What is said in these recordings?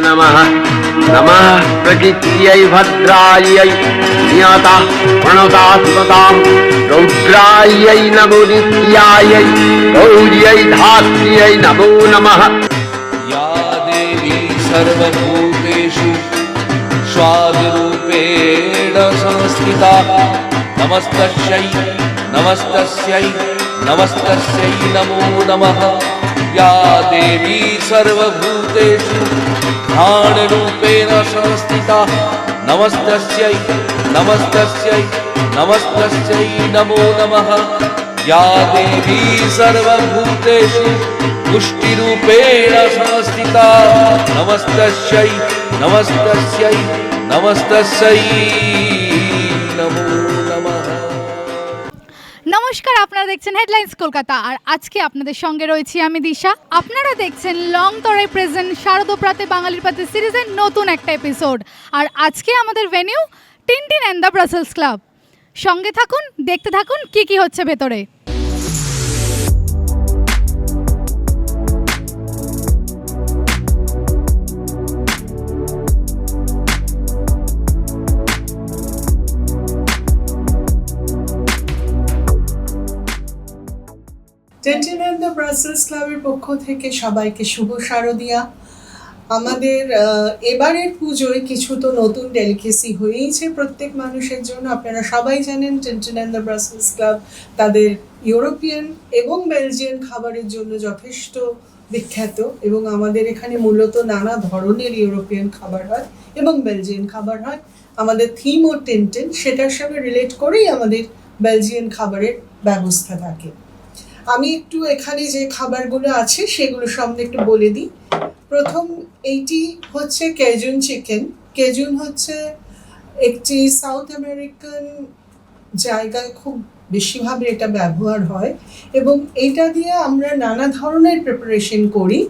नमः। नमः प्रकृत्यै भद्रायै नियता प्रणतात्मतां रौद्रायै नमो नित्यायै, गौर्यै धात्र्यै नमो नमः। या देवी सर्वभूतेषु, स्वादिरूपेण संस्थिता। नमस्तस्यै नमस्तस्यै नमस्तस्यै नमो नमः। या देवी सर्वभूतेषु घ्राणरूपेण संस्थिता। नमस्तस्यै नमस्तस्यै नमस्तस्यै नमो नमः। या देवी सर्वभूतेषु पुष्टिरूपेण संस्थिता। नमस्तस्यै नमस्तस्यै नमस्तस्यै नमो नमः নমস্কার, আপনারা দেখছেন হেডলাইন্স কলকাতা। আর আজকে আপনাদের সঙ্গে রয়েছি আমি দিশা। আপনারা দেখছেন লং তরাই প্রেজেন্ট শারদপ্রাতে বাঙালির পাতে সিরিজের নতুন একটা এপিসোড আর আজকে আমাদের venue Tintin and the Brussels club সঙ্গে থাকুন, দেখতে থাকুন কি কি হচ্ছে ভেতরে। টেন্টেন অ্যান্ড দ্য ব্রাসেলস ক্লাবের পক্ষ থেকে সবাইকে শুভ শারদিয়া। আমাদের এবারের পুজোয় কিছু তো নতুন ডেলিকেসি হয়েইছে প্রত্যেক মানুষের জন্য। আপনারা সবাই জানেন টেন্টেন দ্য ব্রাসেলস ক্লাব তাদের ইউরোপিয়ান এবং বেলজিয়ান খাবারের জন্য যথেষ্ট বিখ্যাত এবং আমাদের এখানে মূলত নানা ধরনের ইউরোপিয়ান খাবার হয় এবং বেলজিয়ান খাবার হয়। আমাদের থিম ও টেন্টেন সেটার সঙ্গে রিলেট করেই আমাদের বেলজিয়ান খাবারের ব্যবস্থা থাকে। আমি একটু এখানে যে খাবারগুলো আছে সেগুলো সম্বন্ধে একটু বলে দিই। প্রথম এইটি হচ্ছে কেজুন চিকেন কেজুন হচ্ছে একটি সাউথ আমেরিকান জায়গায় খুব বেশিভাবে এটা ব্যবহার হয় এবং এটা দিয়ে আমরা নানা ধরনের প্রিপারেশন করি।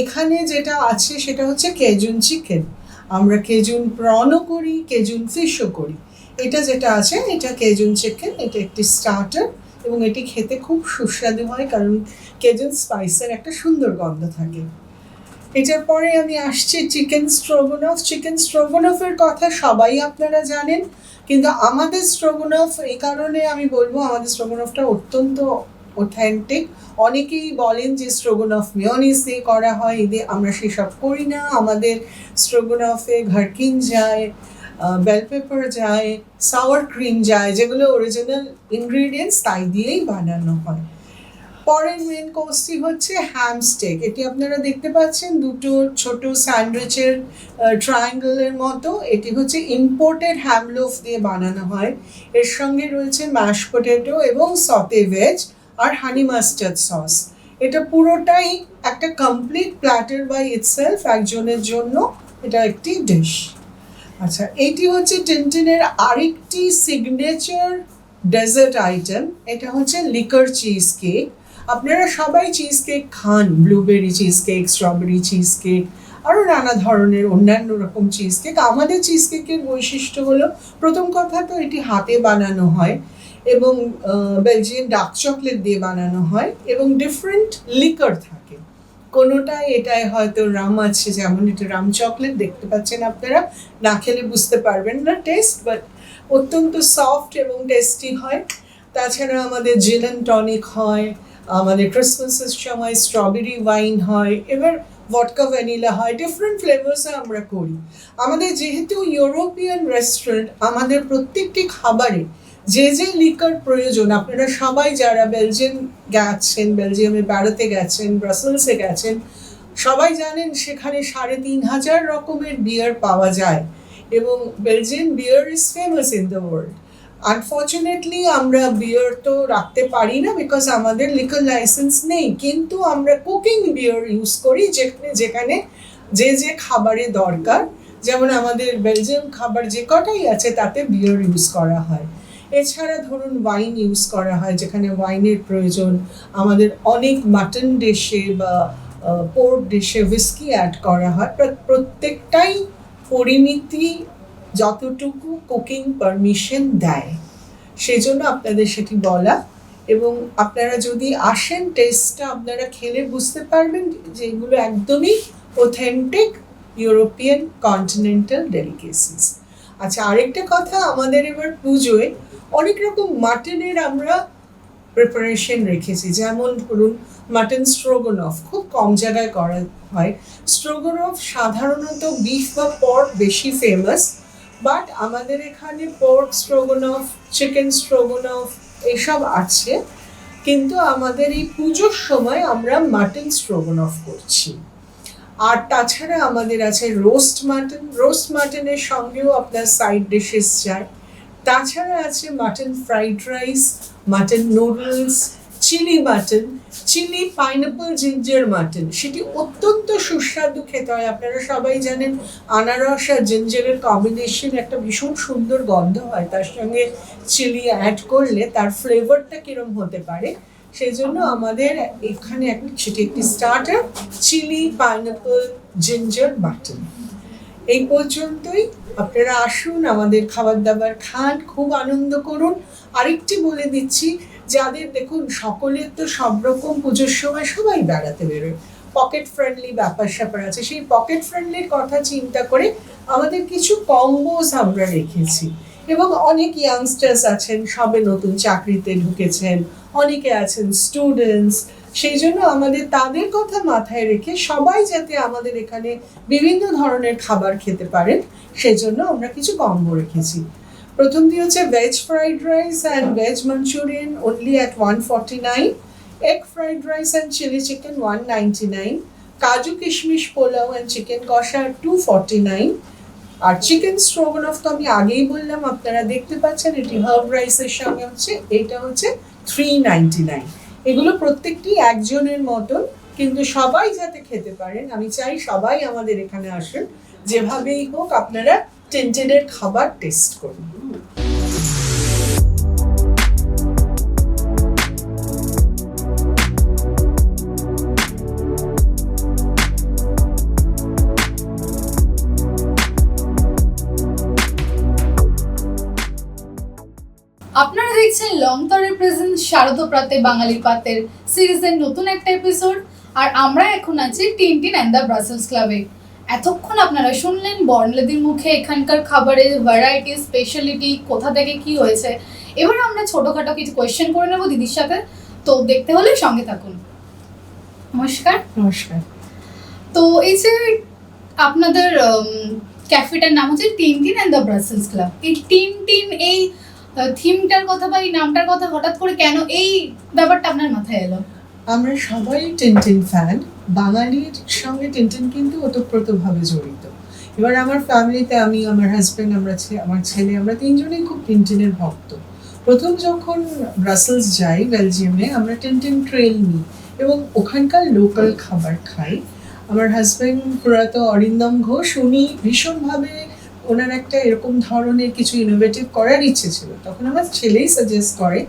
এখানে যেটা আছে সেটা হচ্ছে কেজুন চিকেন আমরা কেজুন প্রনও করি কেজুন ফিশও করি। এটা যেটা আছে, এটা কেজুন চিকেন এটা একটি স্টার্টার এবং এটি খেতে খুব সুস্বাদু হয় কারণ কেজন স্পাইসের একটা সুন্দর গন্ধ থাকে। এটার পরে আমি আসছি চিকেন স্ট্রোগনফ। চিকেন স্ট্রোগনফের কথা সবাই আপনারা জানেন, কিন্তু আমাদের স্ট্রোগনফ, এই কারণে আমি বলব আমাদের স্ট্রোগনফটা অত্যন্ত অথেন্টিক অনেকেই বলেন যে স্ট্রোগনফ মেয়নিস দিয়ে করা হয়, এদের আমরা সেসব করি না। আমাদের স্ট্রোগনফে ঘারকিন যায় বেল পেপার যায় সাওয়ার ক্রিম যায়, যেগুলো অরিজিনাল ইনগ্রিডিয়েন্টস তাই দিয়েই বানানো হয়। পরের মেন কোর্সটি হচ্ছে হ্যাম স্টেক এটি আপনারা দেখতে পাচ্ছেন দুটো ছোট স্যান্ডউইচের ট্রায়াঙ্গেলের মতো। এটি হচ্ছে ইম্পোর্টেড হ্যামলোফ দিয়ে বানানো হয়। এর সঙ্গে রয়েছে ম্যাশ পটেটো এবং সতে ভেজ আর হানি মাস্টার্ড সস এটা পুরোটাই একটা কমপ্লিট প্ল্যাটার বাই ইটসেলফ একজনের জন্য। এটা একটি ডিশ আচ্ছা এইটি হচ্ছে টিনটিনের আরেকটি সিগনেচার ডেজার্ট আইটেম এটা হচ্ছে লিকার চিজ কেক আপনারা সবাই চিজ কেক খান blueberry cheesecake strawberry cheesecake আরও নানা ধরনের, অন্যান্য রকম চিজ কেক আমাদের চিজ কেকের বৈশিষ্ট্য হলো, প্রথম কথা তো এটি হাতে বানানো হয় এবং বেলজিয়ান ডার্ক চকলেট দিয়ে বানানো হয় এবং ডিফারেন্ট লিকার থাকে। কোনোটায় এটায় হয়তো রাম আছে, যেমন এটা রাম চকলেট দেখতে পাচ্ছেন আপনারা। না খেলে বুঝতে পারবেন না টেস্ট বাট অত্যন্ত সফট এবং টেস্টি হয়। তাছাড়া আমাদের জিলেন টনিক হয়, আমাদের ক্রিসমাসের সময় স্ট্রবেরি ওয়াইন হয়, এবার ভটকা ভ্যানিলা হয় ডিফারেন্ট ফ্লেভার্সে আমরা করি। আমাদের যেহেতু ইউরোপিয়ান রেস্টুরেন্ট আমাদের প্রত্যেকটি খাবারে যে যে লিকার প্রয়োজন, আপনারা সবাই যারা বেলজিয়াম গেছেন, বেলজিয়ামে বেড়াতে গেছেন, ব্রাসেলসে গেছেন, সবাই জানেন সেখানে সাড়ে তিন হাজার রকমের বিয়ার পাওয়া যায় এবং Belgian beer is famous in the world unfortunately আমরা বিয়ার তো রাখতে পারি না বিকজ আমাদের লিকার লাইসেন্স নেই, কিন্তু আমরা কুকিং বিয়ার ইউজ করি যেখানে যেখানে যে যে খাবারে দরকার। যেমন আমাদের বেলজিয়াম খাবার যে কটাই আছে, তাতে বিয়ার ইউজ করা হয়। এছাড়া ধরুন ওয়াইন ইউজ করা হয়, যেখানে ওয়াইনের প্রয়োজন। আমাদের অনেক মাটন ডিশে বা পোর্ক ডিশে হুইস্কি অ্যাড করা হয়। প্রত্যেকটাই পরিমিতি যতটুকু কুকিং পারমিশন দেয়। সেই জন্য আপনাদের সেটি বলা। এবং আপনারা যদি আসেন টেস্টটা আপনারা খেলে বুঝতে পারবেন যে এগুলো একদমই অথেন্টিক ইউরোপিয়ান কন্টিনেন্টাল ডেলিকেসিস আচ্ছা আরেকটা কথা, আমাদের এবার পুজোয় অনেক রকম মাটনের আমরা প্রিপারেশন রেখেছি। যেমন ধরুন, মাটন স্ট্রোগনফ খুব কম জায়গায় করা হয়। স্ট্রোগনফ সাধারণত বিফ বা পর্ক বেশি ফেমাস বাট আমাদের এখানে পর্ক স্ট্রোগনফ চিকেন স্ট্রোগনফ এসব আছে। কিন্তু আমাদের এই পুজোর সময় আমরা মাটন স্ট্রোগনফ করছি। আর তাছাড়া আমাদের আছে রোস্ট মাটন রোস্ট মাটনের সঙ্গেও আপনার সাইড ডিশেস যায়। তাছাড়া আছে mutton fried rice mutton noodles chilli mutton chilli pineapple ginger mutton সেটি অত্যন্ত সুস্বাদু খেতে হয়, আপনারা সবাই জানেন আনারস আর জিঞ্জারের কম্বিনেশন একটা ভীষণ সুন্দর গন্ধ হয়, তার সঙ্গে চিলি অ্যাড করলে তার ফ্লেভারটা কিরম হতে পারে। সেই জন্য আমাদের এখানে এক- সেটি একটি starter chilli pineapple ginger mutton এই পর্যন্তই। আপনারা আসুন, আমাদের খাবার দাবার খান, খুব আনন্দ করুন। আরেকটি বলে দিচ্ছি, যাদের দেখুন, সকলের তো সব রকম পুজোর সময় সবাই বেড়াতে বেরোয়। পকেট ফ্রেন্ডলি ব্যাপার স্যাপার আছে। সেই পকেট ফ্রেন্ডলির কথা চিন্তা করে আমাদের কিছু কম্বোজ আমরা রেখেছি। এবং অনেক ইয়াংস্টার্স আছেন, সবে নতুন চাকরিতে ঢুকেছেন, অনেকে আছেন স্টুডেন্টস সেই জন্য আমাদের তাদের কথা মাথায় রেখে সবাই যাতে আমাদের এখানে বিভিন্ন ধরনের খাবার খেতে পারেন সেজন্য আমরা কিছু কম্বো রেখেছি। প্রথমটি হচ্ছে veg fried rice and veg Manchurian only at one forty nine egg fried rice and chilli chicken one ninety nine kaju kishmish pulao and chicken kosha two forty nine R chicken stroganoff তো আমি আগেই বললাম, আপনারা দেখতে পাচ্ছেন, এটি herb রাইসের সঙ্গে হচ্ছে, এটা হচ্ছে থ্রি নাইনটি নাইন এগুলো প্রত্যেকটি একজনের মতন, কিন্তু সবাই যাতে খেতে পারেন, আমি চাই সবাই আমাদের এখানে আসেন, যেভাবেই হোক আপনারা টেন্টেনের খাবার টেস্ট করুন। আপনারা দেখছেন লং তরে প্রেজেন্ট শারদপ্রাতে বাঙালি পাতের সিরিজের নতুন একটা এপিসোড আর আমরা এখন আছি টিনটিন অ্যান্ড দ্য ব্রাসেলস ক্লাবে এতক্ষণ আপনারা শুনলেন বর্ণলেদির মুখে এখানকার খাবারের ভ্যারাইটি স্পেশালিটি কোথা থেকে কি হয়েছে। এবার আমরা ছোটোখাটো কিছু কোয়েশ্চেন করে নেব দিদির সাথে। তো দেখতে হলে সঙ্গে থাকুন। নমস্কার। নমস্কার। তো এই যে আপনাদের ক্যাফেটার নাম হচ্ছে Tintin and the Brussels club এই টিন টিন এই থিমটার কথা বা এই নামটার কথা হঠাৎ করে কেন এই ব্যাপারটা আপনার মাথায় এলো? আমরা সবাই টিনটিন ফ্যান বাঙালির সঙ্গে টিনটিন কিন্তু ওতপ্রোতভাবে জড়িত। এবার আমার ফ্যামিলিতে আমি, আমার হাজব্যান্ড আমরা আমার ছেলে, আমরা তিনজনেই খুব টিনটিনের ভক্ত। প্রথম যখন ব্রাসেলস যাই বেলজিয়ামে আমরা টিনটিন ট্রেল নিই এবং ওখানকার লোকাল খাবার খাই। আমার হাজব্যান্ড প্রয়াত অরিন্দম ঘোষ, উনি ভীষণভাবে ওনার একটা এরকম ধরনের কিছু ইনোভেটিভ করার ইচ্ছে ছিল। তখন আমার ছেলেই সাজেস্ট করে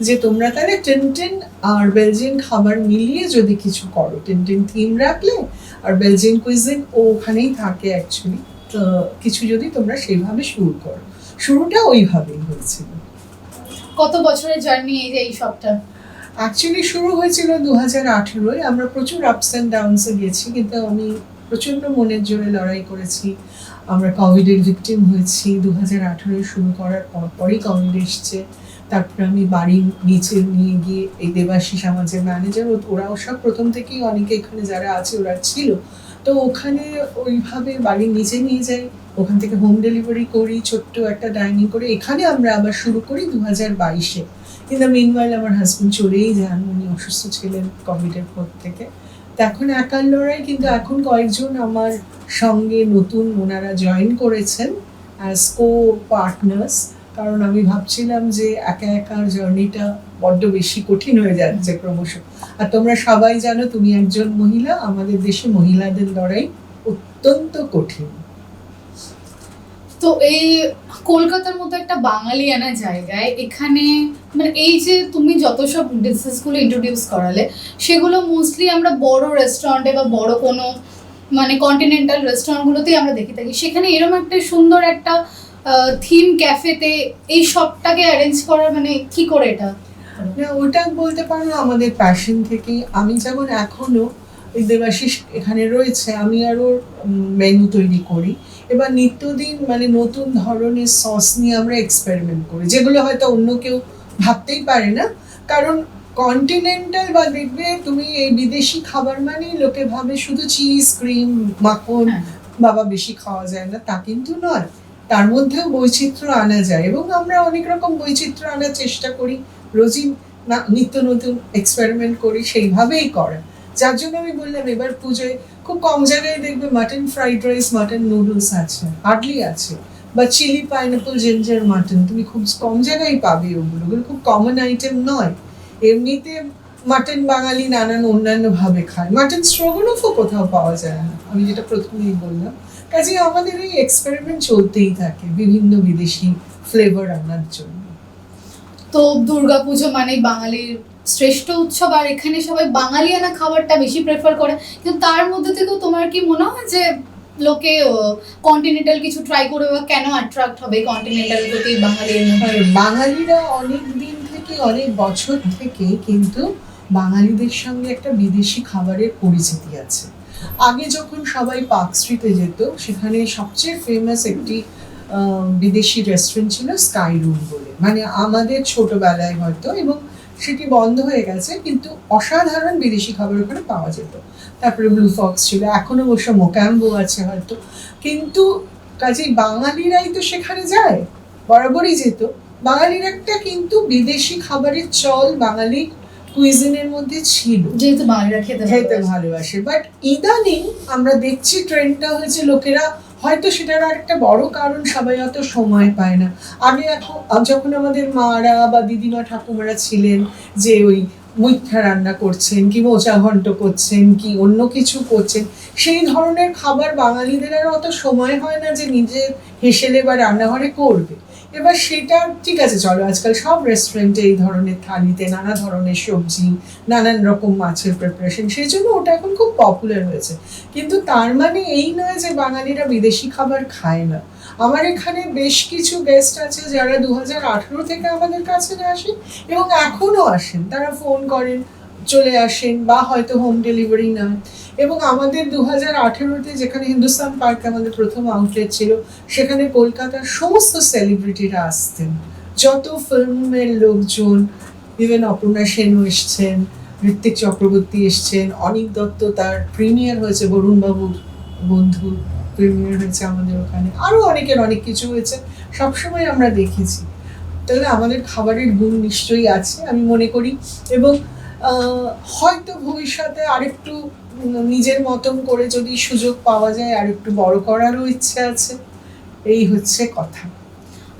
যে তোমরা তাহলে টিনটিন আর বেলজিয়ান খাবার মিলিয়ে যদি কিছু করো টিনটিন থিম রাখলে আর বেলজিয়ান কুইজিন ও ওখানেই থাকে অ্যাকচুয়ালি তো কিছু যদি তোমরা সেইভাবে শুরু করো। শুরুটা ওইভাবেই হয়েছিল। কত বছরের জার্নি এই যে এই সবটা? অ্যাকচুয়ালি শুরু হয়েছিল দু হাজার আঠেরোয়। আমরা প্রচুর আপস অ্যান্ড ডাউনসে গেছি কিন্তু আমি প্রচণ্ড মনের জোরে লড়াই করেছি। আমরা কোভিডের ভিকটিম হয়েছি দু হাজার শুরু করার পর পরই কোভিড এসছে। তারপরে আমি বাড়ির নিচে নিয়ে গিয়ে এই দেবাশিস আমাদের ম্যানেজার ওরাও সব প্রথম থেকেই অনেকে এখানে যারা আছে, ওরা ছিল। তো ওখানে ওইভাবে বাড়ির নিচে নিয়ে যাই, ওখান থেকে হোম ডেলিভারি করি, ছোট্ট একটা ডাইনিং করে। এখানে আমরা আবার শুরু করি দু হাজার বাইশে কিন্তু মিনওয়াইল আমার হাজবেন্ড চলেই যান, উনি অসুস্থ ছিলেন কোভিডের পর থেকে। এখন একার লড়াই, কিন্তু এখন কয়েকজন আমার সঙ্গে নতুন ওনারা জয়েন করেছেন অ্যাজ কো পার্টনার্স কারণ আমি ভাবছিলাম যে একা একার জার্নিটা বড্ড বেশি কঠিন হয়ে যাচ্ছে ক্রমশ। আর তোমরা সবাই জানো, তুমি একজন মহিলা, আমাদের দেশে মহিলাদের লড়াই অত্যন্ত কঠিন। তো এই কলকাতার মতো একটা বাঙালিয়ানা জায়গায় এখানে মানে এই যে তুমি যত সব ডিশেসগুলো ইন্ট্রোডিউস করালে, সেগুলো মোস্টলি আমরা বড় রেস্টুরেন্টে বা বড় কোনো মানে কন্টিনেন্টাল রেস্টুরেন্টগুলোতেই আমরা দেখে থাকি। সেখানে এরকম একটা সুন্দর একটা থিম ক্যাফেতে এই সবটাকে অ্যারেঞ্জ করার মানে কি করে এটা? ওটা বলতে পারো আমাদের প্যাশন থেকে আমি যেমন এখনও দেবাশিস এখানে রয়েছে আমি আরও মেনু তৈরি করি। এবার নিত্যদিন মানে নতুন ধরনের সস নিয়ে আমরা এক্সপেরিমেন্ট করি যেগুলো হয়তো অন্য কেউ ভাবতেই পারে না। কারণ কন্টিনেন্টাল বা দেখবে তুমি এই বিদেশি খাবার মানে লোকে ভাবে শুধু চিজ ক্রিম মাখন হ্যাঁ। বাবা বেশি খাওয়া যায় না তা কিন্তু নয়। তার মধ্যেও বৈচিত্র্য আনা যায় এবং আমরা অনেক রকম বৈচিত্র্য আনার চেষ্টা করি। রোজই না নিত্য নতুন এক্সপেরিমেন্ট করি সেইভাবেই করা। যার জন্য আমি বললাম, এবার পুজোয় খুব কম জায়গায় দেখবে mutton fried rice mutton noodles আছে হার্ডলি আছে। বা চিলি পাইনাপল জিঞ্জার মাটন তুমি খুব কম জায়গায় পাবে ওগুলো। ওগুলো খুব কমন আইটেম নয়। এমনিতে মাটন বাঙালি নানান অন্যান্য ভাবে খায়। মাটন স্ট্রোগনফও কোথাও পাওয়া যায় না, আমি যেটা প্রথমেই বললাম। কাজে আমাদের এই এক্সপেরিমেন্ট চলতেই থাকে বিভিন্ন বিদেশি ফ্লেভার আনার জন্য। তো দুর্গাপুজো মানে বাঙালির শ্রেষ্ঠ উৎসব, আর এখানে সবাই বাঙালিয়ানা খাবারটা বেশি প্রেফার করে। কিন্তু তার মধ্যে থেকেও তোমার কি মনে হয় যে লোকে কন্টিনেন্টাল কিছু ট্রাই করবে বা কেন অ্যাট্রাক্ট হবে কন্টিনেন্টাল প্রতি বাঙালির বাঙালিরা অনেক দিন থেকে, অনেক বছর থেকে কিন্তু বাঙালিদের সঙ্গে একটা বিদেশি খাবারের পরিচিতি আছে। আগে যখন সবাই পার্ক স্ট্রিটে যেত, সেখানে সবচেয়ে ফেমাস একটি বিদেশি রেস্টুরেন্ট ছিল স্কাই রুম বলে। মানে আমাদের ছোটবেলায় হয়তো, এবং সেটি বন্ধ হয়ে গেছে কিন্তু অসাধারণ বিদেশি খাবার ওখানে পাওয়া যেত। তারপরে ব্লু ফক্স ছিল এখনও অবশ্য মোক্যাম্বো আছে হয়তো। কিন্তু কাজেই বাঙালিরাই তো সেখানে যায় বরাবরই যেত। বাঙালির একটা কিন্তু বিদেশি খাবারের চল বাঙালি কুইজিনের মধ্যে ছিল। যেহেতু বাঙালিরা খেতে খেতে। ভালোবাসে। বাট ইদানিং আমরা দেখছি ট্রেন্ডটা হয়েছে লোকেরা হয়তো সেটার আরেকটা বড় কারণ সবাই অত সময় পায় না। আগে এখন যখন আমাদের মারা বা দিদিমা ঠাকুমারা ছিলেন, যে ওই মুইঠা রান্না করছেন, কি মোচা ঘন্ট করছেন, কি অন্য কিছু করছেন, সেই ধরনের খাবার বাঙালিদের আর অত সময় হয় না যে নিজে হেসেলে বা রান্নাঘরে করবে। এবার সেটা ঠিক আছে, চলো, আজকাল সব রেস্টুরেন্টে এই ধরনের থালিতে নানা ধরনের সবজি, নানান রকম মাছের প্রিপারেশন সেই জন্য ওটা এখন খুব পপুলার হয়েছে। কিন্তু তার মানে এই নয় যে বাঙালিরা বিদেশি খাবার খায় না। আমার এখানে বেশ কিছু গেস্ট আছে যারা দু হাজার আঠেরো থেকে আমাদের কাছে আসেন এবং এখনও আসেন, তারা ফোন করেন চলে আসেন বা হয়তো হোম ডেলিভারি নেন। এবং আমাদের দু হাজার আঠেরোতে যেখানে হিন্দুস্তান পার্ক আমাদের প্রথম আউটলেট ছিল, সেখানে কলকাতার সমস্ত সেলিব্রিটিরা আসতেন। যত ফিল্মের লোকজন ইভেন অপর্ণা সেনও এসছেন, ঋত্বিক চক্রবর্তী এসছেন, অনিক দত্ত তার প্রিমিয়ার হয়েছে, বরুণবাবুর বন্ধু প্রিমিয়ার হয়েছে আমাদের ওখানে। আরও অনেকের অনেক কিছু হয়েছে, সবসময় আমরা দেখেছি। তাহলে আমাদের খাবারের গুণ নিশ্চয়ই আছে, আমি মনে করি। এবং হয়তো ভবিষ্যতে আরেকটু নিজের মতন করে যদি সুযোগ পাওয়া যায় আর একটু বড় করারও ইচ্ছে আছে। এই হচ্ছে কথা।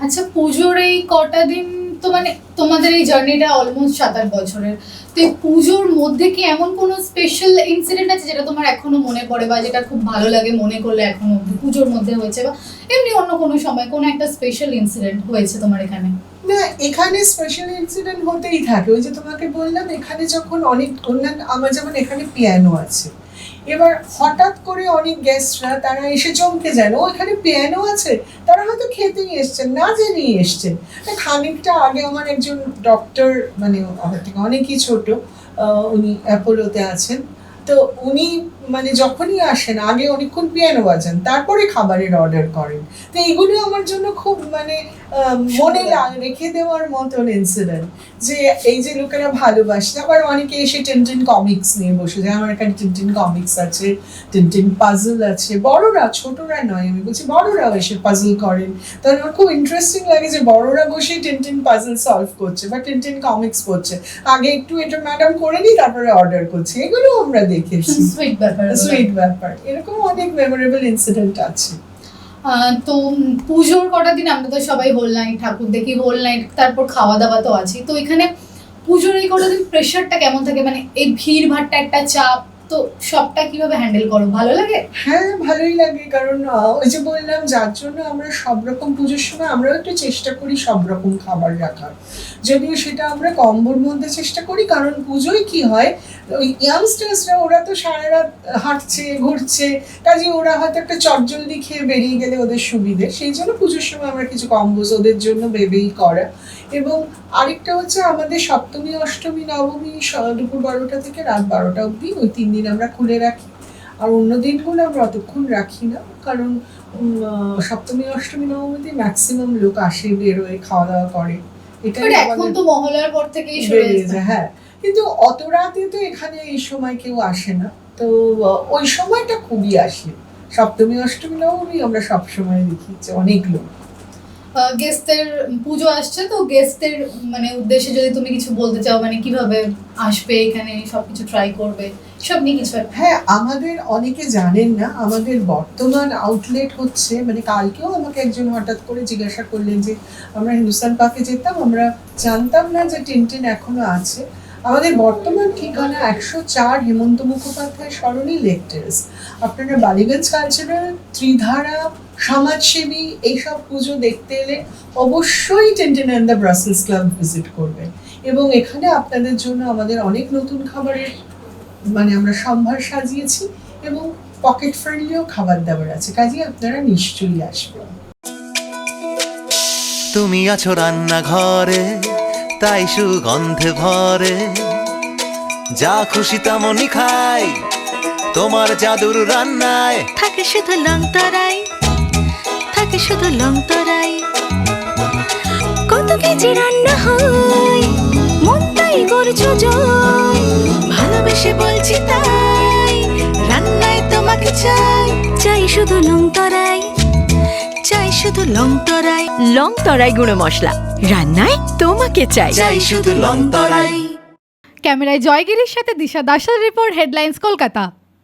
আচ্ছা পুজোর এই কটা দিন তো মানে তোমাদের এই জার্নিটা অলমোস্ট সাত আট বছরের। তো এই পুজোর মধ্যে কি এমন কোনো স্পেশাল ইনসিডেন্ট আছে যেটা তোমার এখনও মনে পড়ে বা যেটা খুব ভালো লাগে মনে করলে এখনও পুজোর মধ্যে হয়েছে বা এমনি অন্য কোনো সময় কোনো একটা স্পেশাল ইনসিডেন্ট হয়েছে তোমার এখানে? না, এখানে স্পেশাল ইনসিডেন্ট হতেই থাকে। ওই যে তোমাকে বললাম, এখানে যখন অনেক অন্যান্য, আমার যেমন এখানে পিয়ানো আছে। এবার হঠাৎ করে অনেক গেস্টরা তারা এসে চমকে যায়, ও, এখানে পিয়ানো আছে? তারা হয়তো খেতেই এসছেন, না জেনেই এসছেন। খানিকটা আগে আমার একজন ডক্টর মানে থেকে অনেকই ছোট উনি অ্যাপোলোতে আছেন। তো উনি মানে যখনই আসেন আগে অনেকক্ষণ পিয়ানো বাজান তারপরে খাবারের অর্ডার করেন। তো এইগুলো আমার জন্য খুব মানে মনে রেখে দেওয়ার মতন ইনসিডেন্ট যে এই যে লোকেরা ভালোবাসে আবার অনেকে এসে টিনটিন কমিক্স নিয়ে বসে যায়। আমার এখানে টিনটিন কমিক্স আছে টিনটিন পাজল আছে। বড়রা ছোটরা নয় আমি বলছি বড়রাও এসে পাজল করেন। তাহলে আমার খুব ইন্টারেস্টিং লাগে যে বড়রা বসেই টিনটিন পাজল সলভ করছে বা টিনটিন কমিক্স পড়ছে আগে একটু এটা ম্যাডাম করে নিই তারপরে অর্ডার করছি। এগুলো আমরা দেখেছি। সুইট ব্যাপার সুইট ব্যাপার। এরকম অনেক মেমোরেবল ইনসিডেন্ট আছে। আহ, তো পুজোর কটা দিন আমরা তো সবাই হোল নাইট ঠাকুর দেখি হোল নাইট তারপর খাওয়া দাওয়া তো আছে তো এখানে পুজোর এই কটা দিন প্রেশারটা কেমন থাকে? মানে এই ভিড় ভাট্টা একটা চাপ তো সবটা কীভাবে হ্যান্ডেল করো? ভালো লাগে? হ্যাঁ ভালোই লাগে। কারণ ওই যে বললাম, যার জন্য আমরা সব রকম পুজোর সময় আমরাও একটু চেষ্টা করি সব রকম খাবার রাখার। যদিও সেটা আমরা কম্বোর মধ্যে চেষ্টা করি, কারণ পুজোয় কি হয়, ওই ইয়াংস্টার্সরা ওরা তো সারা রাত হাঁটছে, ঘুরছে, কাজে ওরা হয়তো একটা চটজলদি খেয়ে বেরিয়ে গেলে ওদের সুবিধে। সেই জন্য পুজোর সময় আমরা কিছু কম্বোজ ওদের জন্য ভেবেই করা। এবং আরেকটা হচ্ছে আমাদের সপ্তমী, অষ্টমী, নবমী দুপুর বারোটা থেকে রাত বারোটা অবধি ওই তিন দিন আমরা খুলে রাখি। আর অন্য দিনগুলো আমরা অতক্ষণ রাখি না কারণ সপ্তমী অষ্টমী নবমীতে ম্যাক্সিমাম লোক আসে বেরোয় খাওয়া দাওয়া করে বাট এখন তো মহলার পর থেকেই হ্যাঁ। কিন্তু অত রাতে তো এখানে এই সময় কেউ আসে না। তো ওই সময়টা খুবই আসে। সপ্তমী অষ্টমী নবমী আমরা সব সময় দেখি যে অনেক লোক। গেস্টের পুজো আসছে তো গেস্টের মানে উদ্দেশ্যে যদি তুমি কিছু বলতে চাও মানে কীভাবে আসবে এখানে সবকিছু ট্রাই করবে সব নিয়ে কিছু হ্যাঁ আমাদের অনেকে জানেন না, আমাদের বর্তমান আউটলেট হচ্ছে মানে কালকেও আমাকে একজন হঠাৎ করে জিজ্ঞাসা করলেন যে, আমরা হিন্দুস্তান পার্কে যেতাম, আমরা জানতাম না যে টিনটিন এখনও আছে। আমাদের বর্তমান ঠিকানা একশো চার হেমন্ত মুখোপাধ্যায় সরণি লেক আপনারা বালিগঞ্জ কালচারাল ত্রিধারা, সমাজসেবী, এইসব পুজো দেখতে এলে অবশ্যই Tintin and the Brussels club visit করবেন। এবং এখানে আপনাদের জন্য আমাদের অনেক নতুন খাবারের মানে আমরা সম্ভার সাজিয়েছি এবং পকেট ফ্রেন্ডলিও খাবার দাবার আছে। কাজে আপনারা নিশ্চয়ই আসবেন। তুমি আছো রান্নাঘরে তাই সুগন্ধে ভরে। যা খুশি তেমনই খাই তোমার জাদুর রান্নায়। থাকে শুধু লং তরাই থাকে শুধু লং তরাই। কত কেজি রান্না হয় করছ জয় ভালোবেসে বলছি তাই রান্নায় তোমাকে চাই। চাই শুধু লং তরাই চাই শুধু লং তরাই। লং তরাই গুঁড়ো মশলা রান্নায় তোমাকে চাই। চাই শুধু লং তরাই। ক্যামেরায় জয়গিরির সাথে দিশা দাসের রিপোর্ট হেডলাইন্স কলকাতা।